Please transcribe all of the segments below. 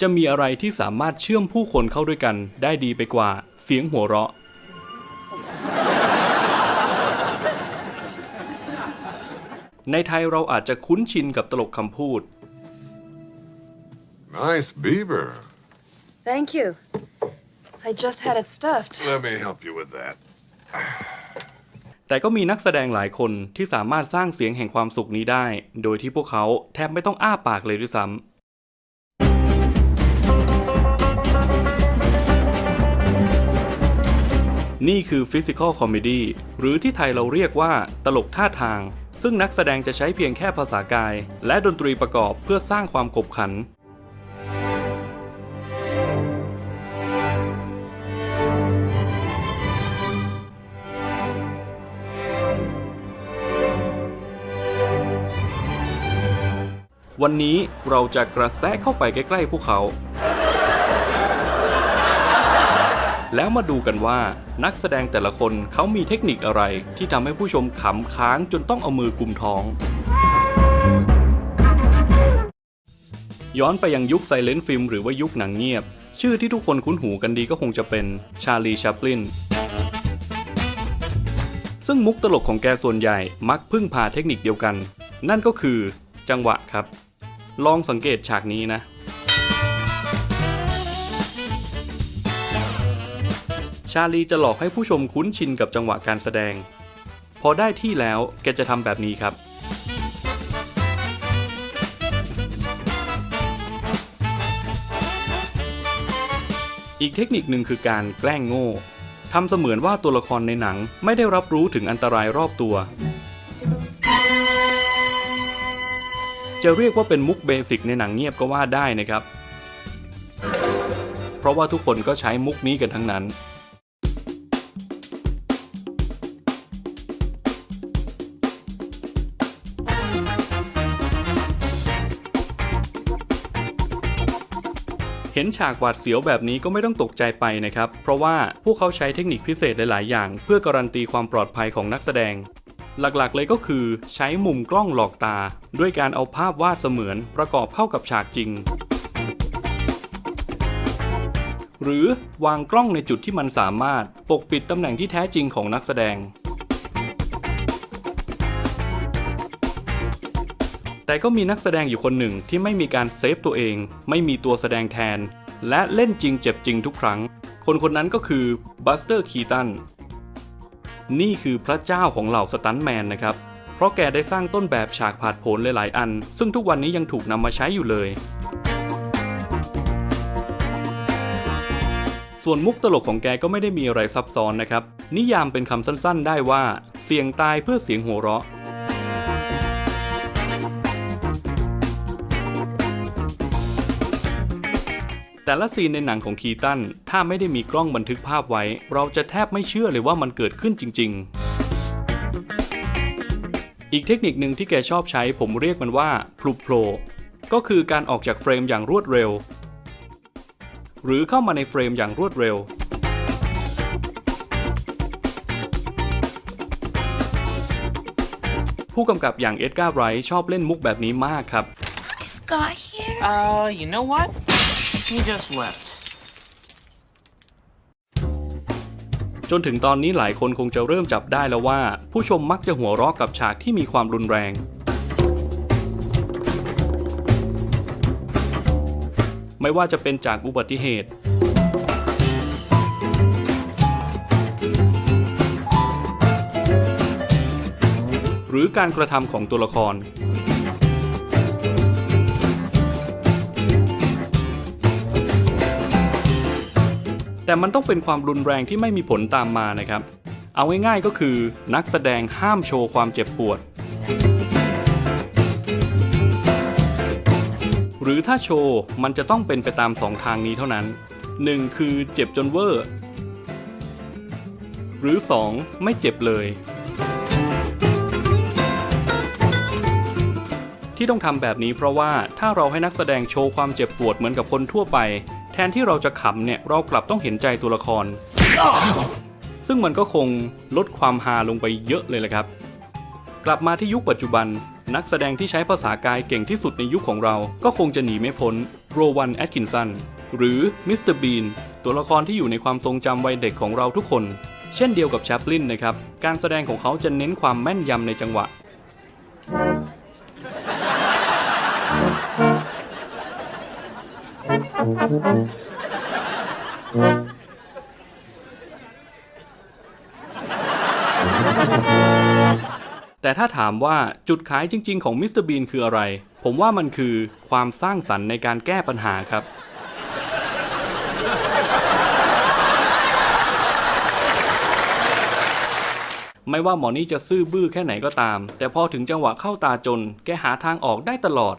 จะมีอะไรที่สามารถเชื่อมผู้คนเข้าด้วยกันได้ดีไปกว่า เสียงหัวเราะ ในไทยเราอาจจะคุ้นชินกับตลกคำพูด Nice beaver. Thank you. I just had it stuffed. Let me help you with that. แต่ก็มีนักแสดงหลายคนที่สามารถสร้างเสียงแห่งความสุขนี้ได้ โดยที่พวกเขาแทบไม่ต้องอ้าปากเลยด้วยซ้ำ นี่คือ Physical Comedy หรือที่ไทยเราเรียกว่าตลกท่าทาง ซึ่งนักแสดงจะใช้เพียงแค่ภาษากาย และดนตรีประกอบเพื่อสร้างความขบขันวันนี้เราจะกระแสะเข้าไปใกล้ ๆ พวกเขา แล้วมาดูกันว่านักแสดงแต่ละคนเขามีเทคนิคอะไร ที่ทำให้ผู้ชมขำค้างจนต้องเอามือกุมท้อง ย้อนไปยังยุคไซเลนต์ฟิล์มหรือว่ายุคหนังเงียบ ชื่อที่ทุกคนคุ้นหูกันดีก็คงจะเป็นชาลีชัปลินซึ่งมุกตลกของแกส่วนใหญ่มักพึ่งพาเทคนิคเดียวกัน นั่นก็คือจังหวะครับ ลองสังเกตฉากนี้นะ ชาลีจะหลอกให้ผู้ชมคุ้นชินกับจังหวะการแสดง พอได้ที่แล้วแกจะทำแบบนี้ครับอีกเทคนิคหนึ่งคือการแกล้งโง่ ทำเสมือนว่าตัวละครในหนังไม่ได้รับรู้ถึงอันตรายรอบตัว จะเรียกว่าเป็นมุกเบสิกในหนังเงียบก็ว่าได้นะครับ เพราะว่าทุกคนก็ใช้มุกนี้กันทั้งนั้น ห็นฉากหวาดเสียวแบบนี้ก็ไม่ต้องตกใจไปนะครับ เพราะว่าพวกเขาใช้เทคนิคพิเศษหลาย ๆ อย่าง เพื่อการันตีความปลอดภัยของนักแสดง หลักๆ เลยก็คือใช้มุมกล้องหลอกตา ด้วยการเอาภาพวาดเสมือนประกอบเข้ากับฉากจริง หรือวางกล้องในจุดที่มันสามารถปกปิดตำแหน่งที่แท้จริงของนักแสดง แต่ก็มีนักแสดงอยู่คนหนึ่งที่ไม่มีการเซฟตัวเอง ไม่มีตัวแสดงแทน และเล่นจริงเจ็บจริงทุกครั้ง คนคนนั้นก็คือบัสเตอร์คีตันนี่คือพระเจ้าของเหล่าสตันแมนนะครับ เพราะแกได้สร้างต้นแบบฉากผาดโผนหลาย ๆ อัน ซึ่งทุกวันนี้ยังถูกนำมาใช้อยู่เลย ส่วนมุกตลกของแกก็ไม่ได้มีอะไรซับซ้อนนะครับ นิยามเป็นคำสั้น ๆ ได้ว่า เสี่ยงตายเพื่อเสียงหัวเราะ แต่ละซีนในหนังของคีตัน ถ้าไม่ได้มีกล้องบันทึกภาพไว้ เราจะแทบไม่เชื่อเลยว่ามันเกิดขึ้นจริง ๆ อีกเทคนิคหนึ่งที่แกชอบใช้ผมเรียกมันว่าพลุโผลก็คือการออกจากเฟรมอย่างรวดเร็ว หรือเข้ามาในเฟรมอย่างรวดเร็ว ผู้กำกับอย่างเอ็ดการ์ไรท์ชอบเล่นมุกแบบนี้มากครับ Is Scott here? Uh, you know what? He just left. จนถึงตอนนี้หลายคนคงจะเริ่มจับได้แล้วว่า ผู้ชมมักจะหัวเราะกับฉากที่มีความรุนแรง ไม่ว่าจะเป็นจากอุบัติเหตุ หรือการกระทำของตัวละคร แต่มันต้องเป็นความรุนแรงที่ไม่มีผลตามมานะครับ เอาง่ายๆก็คือนักแสดงห้ามโชว์ความเจ็บปวด หรือถ้าโชว์มันจะต้องเป็นไปตามสองทางนี้เท่านั้น 1. คือเจ็บจนเวอร์ หรือ 2. ไม่เจ็บเลย ที่ต้องทำแบบนี้เพราะว่าถ้าเราให้นักแสดงโชว์ความเจ็บปวดเหมือนกับคนทั่วไป แทนที่เราจะขำเนี่ยเรากลับต้องเห็นใจตัวละคร ซึ่งมันก็คงลดความฮาลงไปเยอะเลยแหละครับ กลับมาที่ยุคปัจจุบัน นักแสดงที่ใช้ภาษากายเก่งที่สุดในยุคของเรา ก็คงจะหนีไม่พ้นโรวันแอตคินสันหรือมิสเตอร์บีนตัวละครที่อยู่ในความทรงจำวัยเด็กของเราทุกคน เช่นเดียวกับแชปลินนะครับ การแสดงของเขาจะเน้นความแม่นยำในจังหวะ แต่ถ้าถามว่าจุดขายจริง ๆ ของมิสเตอร์บีนคืออะไร ผมว่ามันคือความสร้างสรรค์ในการแก้ปัญหาครับ ไม่ว่าหมอนี่จะซื่อบื้อแค่ไหนก็ตาม แต่พอถึงจังหวะเข้าตาจน แกหาทางออกได้ตลอด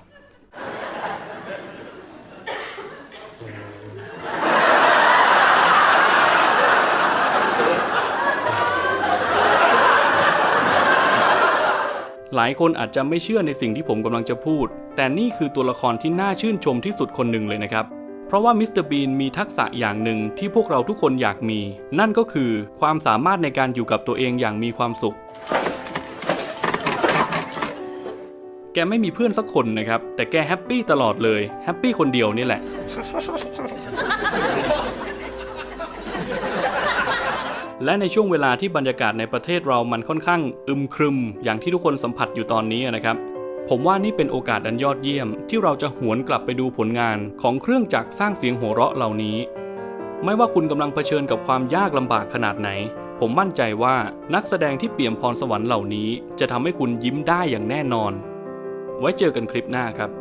หลายคนอาจจะไม่เชื่อในสิ่งที่ผมกำลังจะพูด แต่นี่คือตัวละครที่น่าชื่นชมที่สุดคนหนึ่งเลยนะครับ เพราะว่ามิสเตอร์บีนมีทักษะอย่างหนึ่งที่พวกเราทุกคนอยากมี นั่นก็คือความสามารถในการอยู่กับตัวเองอย่างมีความสุข แกไม่มีเพื่อนสักคนนะครับ แต่แกแฮปปี้ตลอดเลยแฮปปี้คนเดียวนี่แหละ และในช่วงเวลาที่บรรยากาศในประเทศเรามันค่อนข้างอึมครึม อย่างที่ทุกคนสัมผัสอยู่ตอนนี้นะครับ ผมว่านี่เป็นโอกาสอันยอดเยี่ยม ที่เราจะหวนกลับไปดูผลงานของเครื่องจักรสร้างเสียงหัวเราะเหล่านี้ ไม่ว่าคุณกำลังเผชิญกับความยากลำบากขนาดไหน ผมมั่นใจว่านักแสดงที่เปี่ยมพรสวรรค์เหล่านี้ จะทำให้คุณยิ้มได้อย่างแน่นอน ไว้เจอกันคลิปหน้าครับ